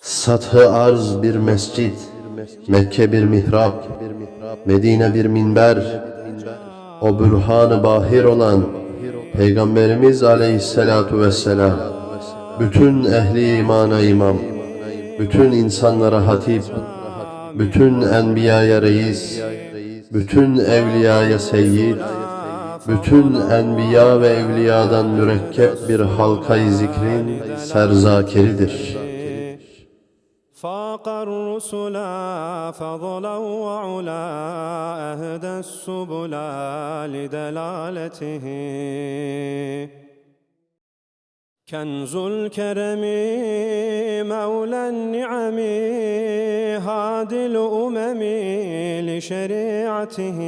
Sathı arz bir mescit, Mekke bir mihrap, Medine bir minber, o bürhan-ı bahir olan Peygamberimiz aleyhissalatu vesselam, bütün ehli imana imam, bütün insanlara hatip, bütün enbiyaya reis, bütün evliyaya seyyid, bütün enbiya ve evliyadan mürekkep bir halkayı zikrin serzakeridir. فاق الرسل فضلا وعلا أهدى السبل لدلالته. كنز الكرم مولى النعم هادي الأمم لشريعته.